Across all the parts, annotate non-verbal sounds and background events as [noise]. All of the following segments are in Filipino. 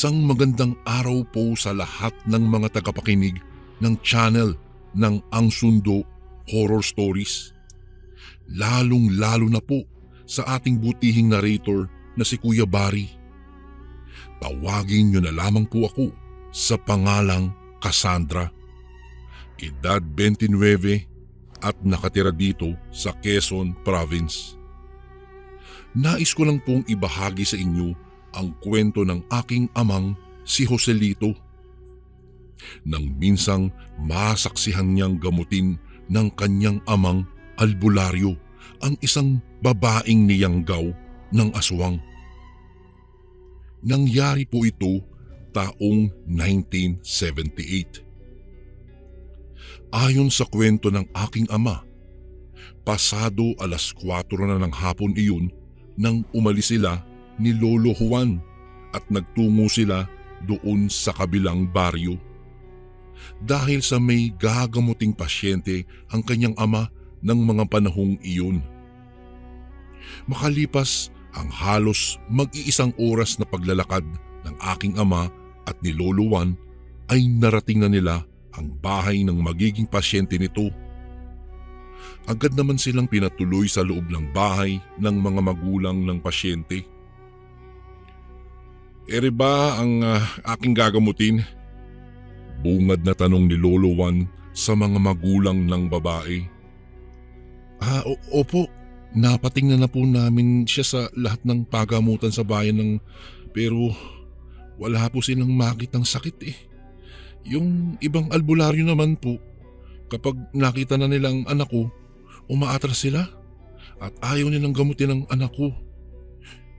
Isang magandang araw po sa lahat ng mga tagapakinig ng channel ng Ang Sundo Horror Stories. Lalong lalo na po sa ating butihing narrator na si Kuya Bari. Tawagin niyo na lamang po ako sa pangalang Cassandra. Edad 29 at nakatira dito sa Quezon Province. Nais ko lang pong ibahagi sa inyo ang kwento ng aking amang si Joselito. Nang minsang masaksihan niyang gamutin ng kanyang amang albularyo ang isang babaeng niyanggaw ng aswang. Nangyari po ito taong 1978. Ayon sa kwento ng aking ama, pasado alas 4 na ng hapon iyon nang umalis sila ni Lolo Juan at nagtungo sila doon sa kabilang baryo. Dahil sa may gagamuting pasyente ang kanyang ama ng mga panahong iyon. Makalipas ang halos mag-iisang oras na paglalakad ng aking ama at ni Lolo Juan ay narating na nila ang bahay ng magiging pasyente nito. Agad naman silang pinatuloy sa loob ng bahay ng mga magulang ng pasyente. Ere ba ang ah, aking gagamutin? Bungad na tanong ni Lolo Juan sa mga magulang ng babae. Ah, opo. Napatingnan na po namin siya sa lahat ng pagamutan sa bayan ng pero wala po silang makitang sakit eh. Yung ibang albularyo naman po, kapag nakita na nilang anak ko, umaatras sila at ayaw nilang gamutin ang anak ko.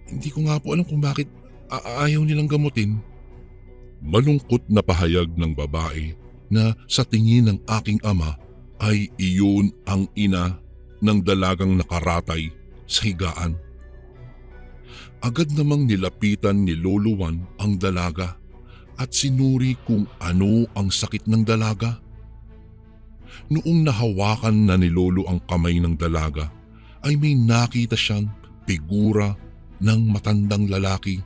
Hindi ko nga po alam kung bakit a- ayaw nilang gamutin. Malungkot na pahayag ng babae na sa tingin ng aking ama ay iyon ang ina ng dalagang nakaratay sa higaan. Agad namang nilapitan ni Lolo Juan ang dalaga at sinuri kung ano ang sakit ng dalaga. Noong nahawakan na ni Lolo ang kamay ng dalaga, ay may nakita siyang figura ng matandang lalaki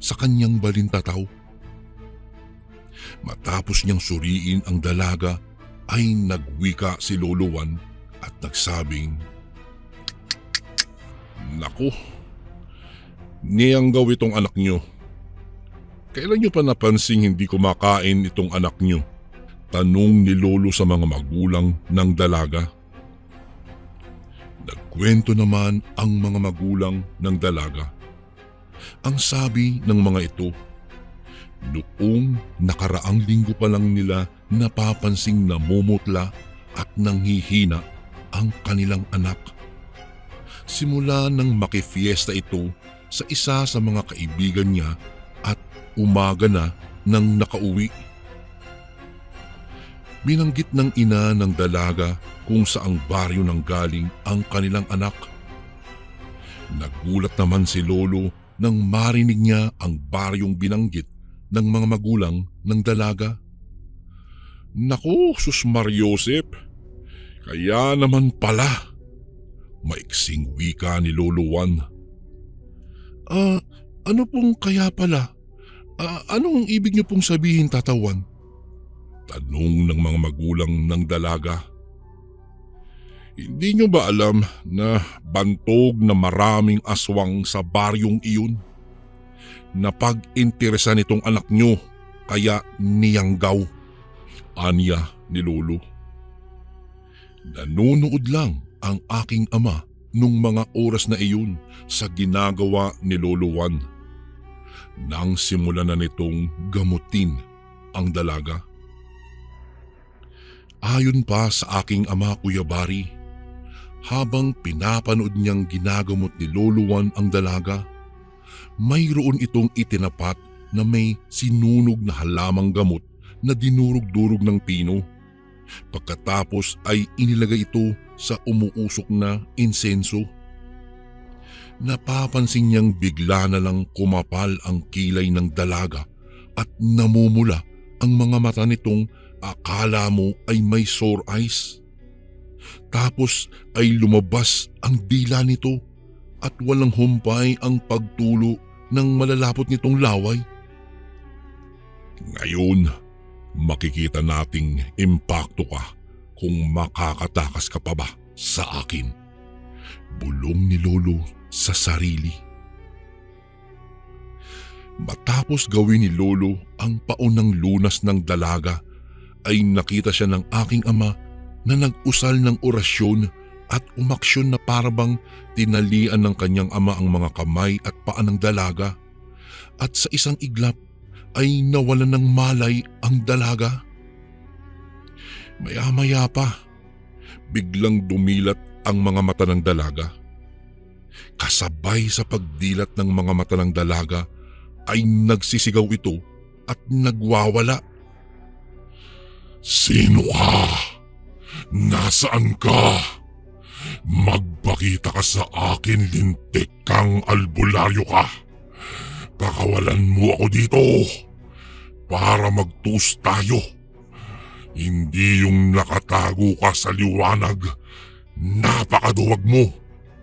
sa kanyang balintataw. Matapos niyang suriin ang dalaga ay nagwika si Lolo Juan at nagsabing, Naku, niyanggaw itong anak niyo. Kailan niyo pa napansing hindi kumakain itong anak niyo? Tanong ni Lolo sa mga magulang ng dalaga. Nagkwento naman ang mga magulang ng dalaga. Ang sabi ng mga ito, noong nakaraang linggo pa lang nila napapansing namumutla at nanghihina ang kanilang anak. Simula nang makifiesta ito sa isa sa mga kaibigan niya at umaga na nang nakauwi. Binanggit ng ina ng dalaga kung saang baryo nang galing ang kanilang anak. Nagulat naman si Lolo nang marinig niya ang baryong binanggit ng mga magulang ng dalaga. Naku, sus Mariosep, kaya naman pala. Maiksing wika ni Lolo Juan. Ah, ano pong kaya pala? Ah, anong ibig niyo pong sabihin tatawan? Tanong ng mga magulang ng dalaga. Hindi niyo ba alam na bantog na maraming aswang sa baryong iyon? Napag-interesa nitong anak niyo kaya niyanggaw. Anya ni Lolo. Nanonood lang ang aking ama nung mga oras na iyon sa ginagawa ni Lolo Juan. Nang simula na nitong gamutin ang dalaga. Ayon pa sa aking ama Kuya Bari, habang pinapanood niyang ginagamot ni Lolo Juan ang dalaga, mayroon itong itinapat na may sinunog na halamang gamot na dinurog-durog ng pino. Pagkatapos ay inilagay ito sa umuusok na insenso. Napapansin niyang bigla na lang kumapal ang kilay ng dalaga at namumula ang mga mata nitong akala mo ay may sore eyes. Tapos ay lumabas ang dila nito at walang humpay ang pagtulo ng malalapot nitong laway. Ngayon, makikita nating impacto ka kung makakatakas ka pa ba sa akin. Bulong ni Lolo sa sarili. Matapos gawin ni Lolo ang paunang lunas ng dalaga ay nakita siya ng aking ama na nag-usal ng orasyon at umaksyon na parabang tinalian ng kanyang ama ang mga kamay at paa ng dalaga at sa isang iglap ay nawalan ng malay ang dalaga. Maya-maya pa, biglang dumilat ang mga mata ng dalaga. Kasabay sa pagdilat ng mga mata ng dalaga ay nagsisigaw ito at nagwawala. Sino ka? Nasaan ka? Magpakita ka sa akin, lintik kang albularyo ka. Pakawalan mo ako dito para magtus tayo. Hindi yung nakatago ka sa liwanag. Napakaduwag mo.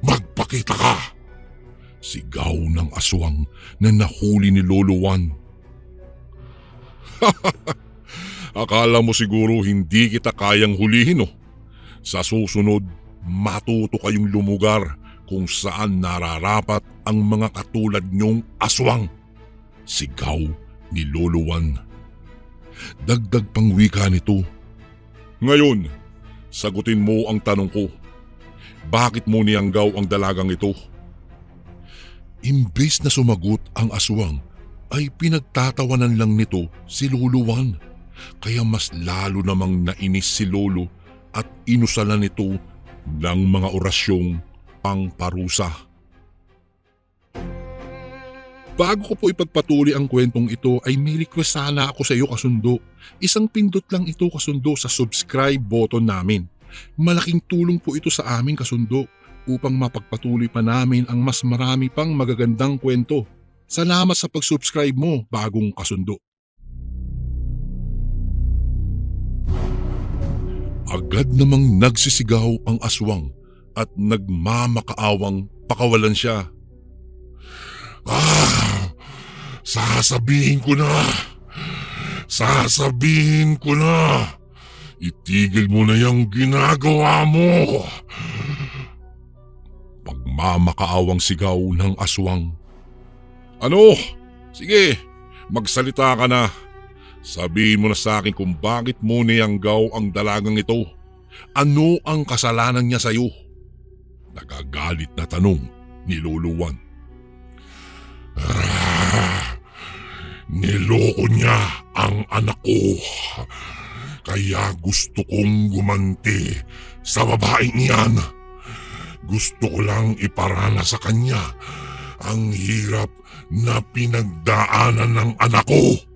Magpakita ka. Sigaw ng aswang na nahuli ni Lolo Juan. [laughs] Akala mo siguro hindi kita kayang hulihin oh. Sa susunod, matuto kayong lumugar kung saan nararapat ang mga katulad niyong aswang. Sigaw ni Lolo Juan. Dagdag pang wika nito. Ngayon, sagutin mo ang tanong ko. Bakit mo niyanggaw ang dalagang ito? Imbes na sumagot ang aswang, ay pinagtatawanan lang nito si Lolo Juan. Kaya mas lalo namang nainis si Lolo at inusalan nito ng mga orasyong pangparusa. Bago ko po ipagpatuloy ang kwentong ito ay may request sana ako sa iyo kasundo. Isang pindot lang ito kasundo sa subscribe button namin. Malaking tulong po ito sa amin kasundo upang mapagpatuloy pa namin ang mas marami pang magagandang kwento. Salamat sa pag-subscribe mo bagong kasundo. Agad namang nagsisigaw ang aswang at nagmamakaawang pakawalan siya. Ah! Sasabihin ko na! Sasabihin ko na! Itigil mo na yung ginagawa mo! Pagmamakaawang sigaw ng aswang. Ano? Sige, magsalita ka na. Sabihin mo na sa akin kung bakit mo niyanggaw ang dalagang ito. Ano ang kasalanan niya sa iyo? Nagagalit na tanong ni. Ah, niloko niya ang anak ko. Kaya gusto kong gumanti sa babaeng iyan. Gusto ko lang iparana sa kanya ang hirap na pinagdaanan ng anak ko.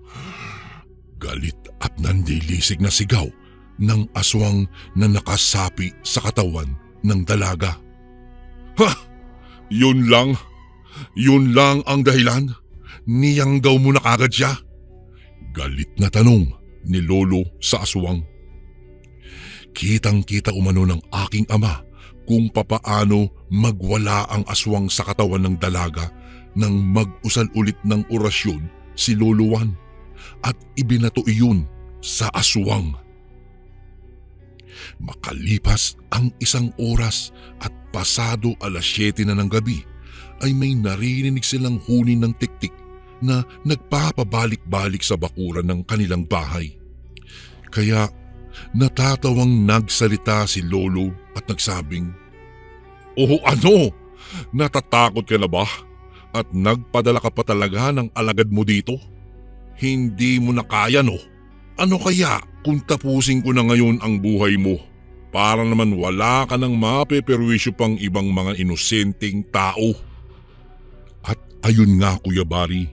Galit at nandilisig na sigaw ng aswang na nakasapi sa katawan ng dalaga. Ha! Yun lang? Yun lang ang dahilan? Niyanggaw mo na kagad siya? Galit na tanong ni Lolo sa aswang. Kitang kita umano ng aking ama kung papaano magwala ang aswang sa katawan ng dalaga nang mag-usal ulit ng orasyon si Lolo Juan at ibinato iyon sa aswang. Makalipas ang isang oras at pasado alas 7 na ng gabi ay may narinig silang huni ng tiktik na nagpapabalik-balik sa bakuran ng kanilang bahay. Kaya Natatawang nagsalita si Lolo at nagsabing, Oh ano? Natatakot ka na ba? At nagpadala ka pa talaga ng alagad mo dito? Hindi mo na kaya no? Ano kaya kung tapusin ko na ngayon ang buhay mo? Para naman wala ka nang mapeperwisyo pang ibang mga inosenteng tao. At ayun nga Kuya Bari,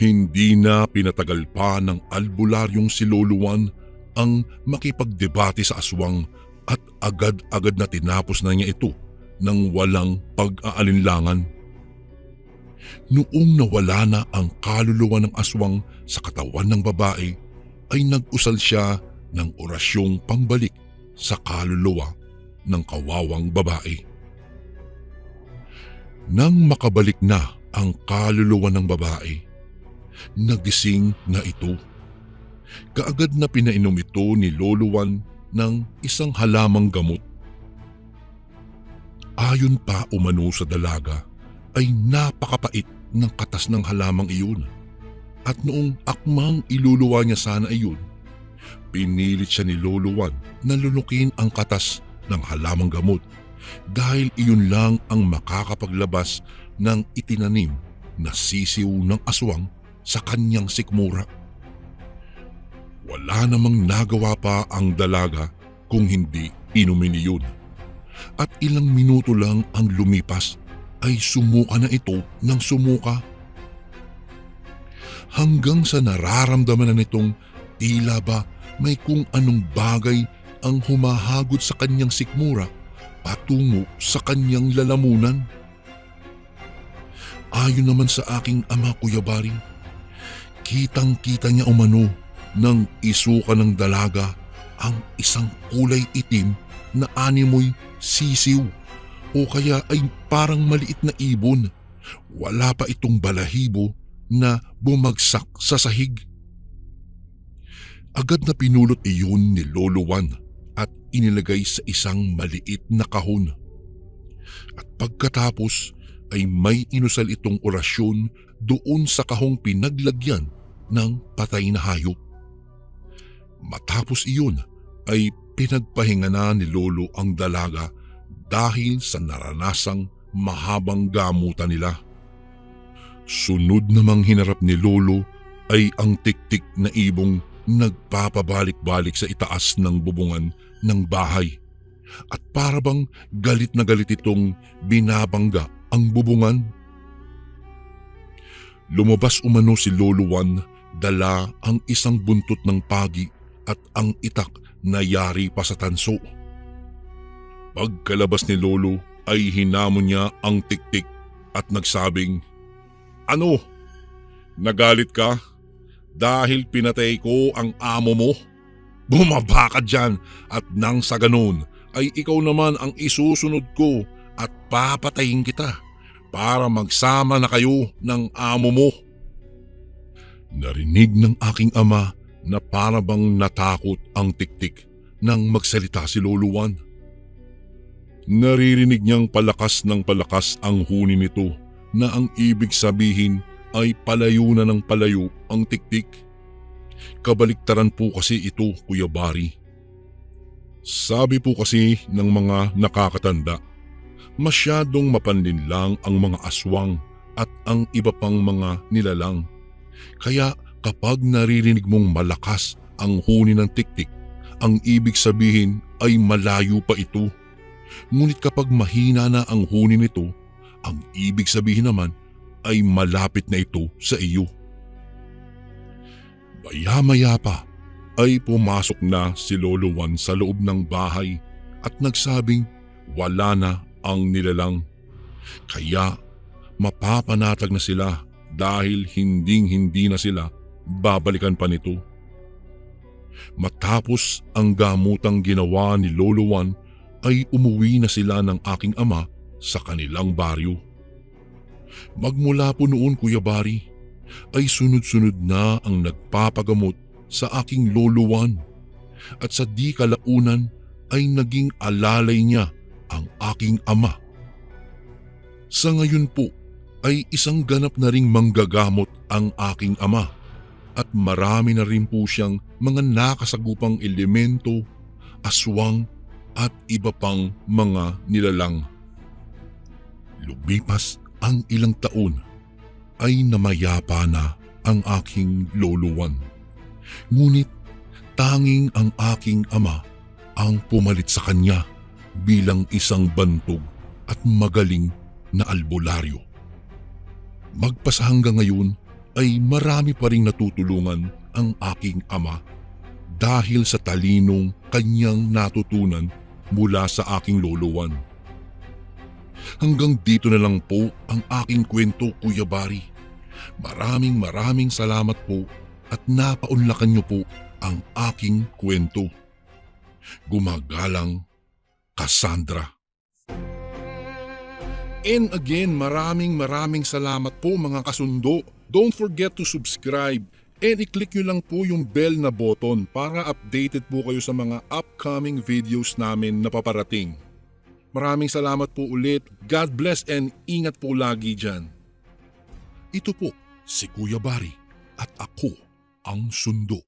hindi na pinatagal pa ng albularyong si Loluan ang makipagdebate sa aswang at agad-agad na tinapos na niya ito ng walang pag-aalinlangan. Noong nawala na ang kaluluwa ng aswang sa katawan ng babae, ay nag-usal siya ng orasyong pambalik sa kaluluwa ng kawawang babae. Nang makabalik na ang kaluluwa ng babae, nagising na ito. Kaagad na pinainom ito ni Loluwan ng isang halamang gamot. Ayon pa umano sa dalaga ay napakapait ng katas ng halamang iyon. At noong akmang iluluwa niya sana iyon, pinilit siya ni Loluwan na lulukin ang katas ng halamang gamot dahil iyon lang ang makakapaglabas ng itinanim na sisiw ng aswang sa kanyang sikmura. Wala namang nagawa pa ang dalaga kung hindi inumin iyon. At ilang minuto lang ang lumipas ay sumuka na ito ng sumuka. Hanggang sa nararamdaman na nitong tila ba may kung anong bagay ang humahagod sa kanyang sikmura patungo sa kanyang lalamunan. Ayon naman sa aking ama Kuya Bari, kitang kita niya umano nang isuka ng dalaga ang isang kulay itim na animoy sisiw o kaya ay parang maliit na ibon. Wala pa itong balahibo na bumagsak sa sahig. Agad na pinulot iyon ni Lolo Juan at inilagay sa isang maliit na kahon. At pagkatapos ay may inusal itong orasyon doon sa kahong pinaglagyan ng patay na hayop. Matapos iyon ay pinagpahinga na ni Lolo ang dalaga dahil sa naranasang mahabang gamutan nila. Sunod namang hinarap ni Lolo ay ang tiktik na ibong nagpapabalik-balik sa itaas ng bubungan ng bahay. At parabang galit na galit itong binabangga ang bubungan. Lumabas umano si Lolo Juan, dala ang isang buntot ng pagi at ang itak na yari pa sa tanso. Pagkalabas ni Lolo ay hinamon niya ang tiktik at nagsabing, Ano? Nagalit ka? Dahil pinatay ko ang amo mo? Bumaba ka dyan at nang sa ganun ay ikaw naman ang isusunod ko at papatayin kita para magsama na kayo ng amo mo. Narinig ng aking ama na parabang natakot ang tiktik nang magsalita si Lolo Juan. Naririnig niyang palakas ng palakas ang huni nito na ang ibig sabihin ay palayo na ng palayo ang tiktik. Kabaliktaran po kasi ito, Kuya Bari. Sabi po kasi ng mga nakakatanda, masyadong mapanlin lang ang mga aswang at ang iba pang mga nilalang. Kaya kapag naririnig mong malakas ang huni ng tiktik, ang ibig sabihin ay malayo pa ito. Ngunit kapag mahina na ang huni nito, ang ibig sabihin naman ay malapit na ito sa iyo. Maya-maya pa ay pumasok na si Lolo Juan sa loob ng bahay at nagsabing wala na ang nilalang. Kaya mapapanatag na sila dahil hinding hindi na sila babalikan pa nito. Matapos ang gamutang ginawa ni Lolo Juan ay umuwi na sila ng aking ama sa kanilang baryo. Magmula po noon Kuya Bari ay sunod-sunod na ang nagpapagamot sa aking Lolo Juan at sa di kalaunan ay naging alalay niya ang aking ama. Sa ngayon po ay isang ganap na ring manggagamot ang aking ama at marami na rin po siyang mga nakasagupang elemento, aswang at iba pang mga nilalang. Lumipas ang ilang taon ay namayapa na ang aking loluwan. Ngunit tanging ang aking ama ang pumalit sa kanya bilang isang bantog at magaling na albularyo. Magpasa hanggang ngayon ay marami pa ring natutulungan ang aking ama dahil sa talinong kanyang natutunan mula sa aking loluwan. Hanggang dito na lang po ang aking kwento, Kuya Bari. Maraming maraming salamat po at napaunlakan niyo po ang aking kwento. Gumagalang Cassandra. And again, maraming maraming salamat po mga kasundo. Don't forget to subscribe and i-click nyo lang po yung bell na button para updated po kayo sa mga upcoming videos namin na paparating. Maraming salamat po ulit. God bless and ingat po lagi dyan. Ito po si Kuya Bari at ako ang sundo.